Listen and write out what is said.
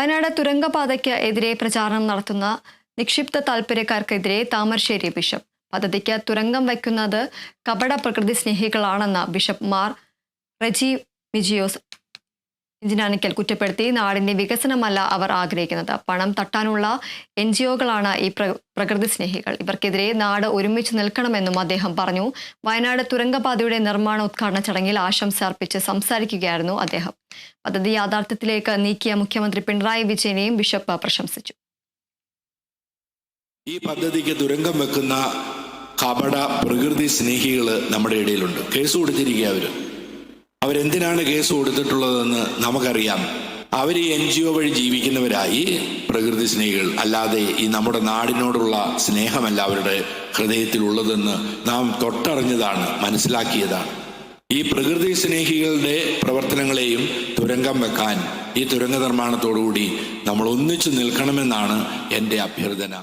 വയനാട് തുരങ്കപാതയ്ക്ക് എതിരെ പ്രചാരണം നടത്തുന്ന നിക്ഷിപ്ത താൽപര്യക്കാർക്കെതിരെ താമരശ്ശേരി ബിഷപ്പ്. പദ്ധതിക്ക് തുരങ്കം വയ്ക്കുന്നത് കപട പ്രകൃതി സ്നേഹികളാണെന്ന് ബിഷപ്പ് മാർ റജി മിജിയോസ് ഇഞ്ചിനാനിക്കൽ കുറ്റപ്പെടുത്തി നാടിന്റെ വികസനമല്ല അവർ ആഗ്രഹിക്കുന്നത്. പണം തട്ടാനുള്ള എൻ ജി ഒകളാണ് ഈ പ്ര പ്രകൃതി സ്നേഹികൾ. ഇവർക്കെതിരെ നാട് ഒരുമിച്ച് നിൽക്കണമെന്നും അദ്ദേഹം പറഞ്ഞു. വയനാട് തുരങ്കപാതയുടെ നിർമ്മാണ ഉദ്ഘാടന ചടങ്ങിൽ ആശംസ അർപ്പിച്ച് സംസാരിക്കുകയായിരുന്നു അദ്ദേഹം. പദ്ധതി യാഥാർത്ഥ്യത്തിലേക്ക് നീക്കിയ മുഖ്യമന്ത്രി പിണറായി വിജയനെയും ബിഷപ്പ് പ്രശംസിച്ചു. ഈ പദ്ധതിക്ക് തുരങ്കം വെക്കുന്ന കപട പ്രകൃതി സ്നേഹികൾ നമ്മുടെ ഇടയിലുണ്ട്. കേസ് കൊടുത്തിരിക്കുക അവരെന്തിനാണ് കേസ് കൊടുത്തിട്ടുള്ളതെന്ന് നമുക്കറിയാം. അവർ ഈ എൻ ജി ഒ വഴി ജീവിക്കുന്നവരായി പ്രകൃതി സ്നേഹികൾ അല്ലാതെ ഈ നമ്മുടെ നാടിനോടുള്ള സ്നേഹമല്ല അവരുടെ ഹൃദയത്തിലുള്ളതെന്ന് നാം തൊട്ടറിഞ്ഞതാണ് മനസ്സിലാക്കിയതാണ്. ഈ പ്രകൃതി സ്നേഹികളുടെ പ്രവർത്തനങ്ങളെയും തുരങ്കം വെക്കാൻ ഈ തുരങ്ക നിർമ്മാണത്തോടുകൂടി നമ്മൾ ഒന്നിച്ചു നിൽക്കണമെന്നാണ് എന്റെ അഭ്യർത്ഥന.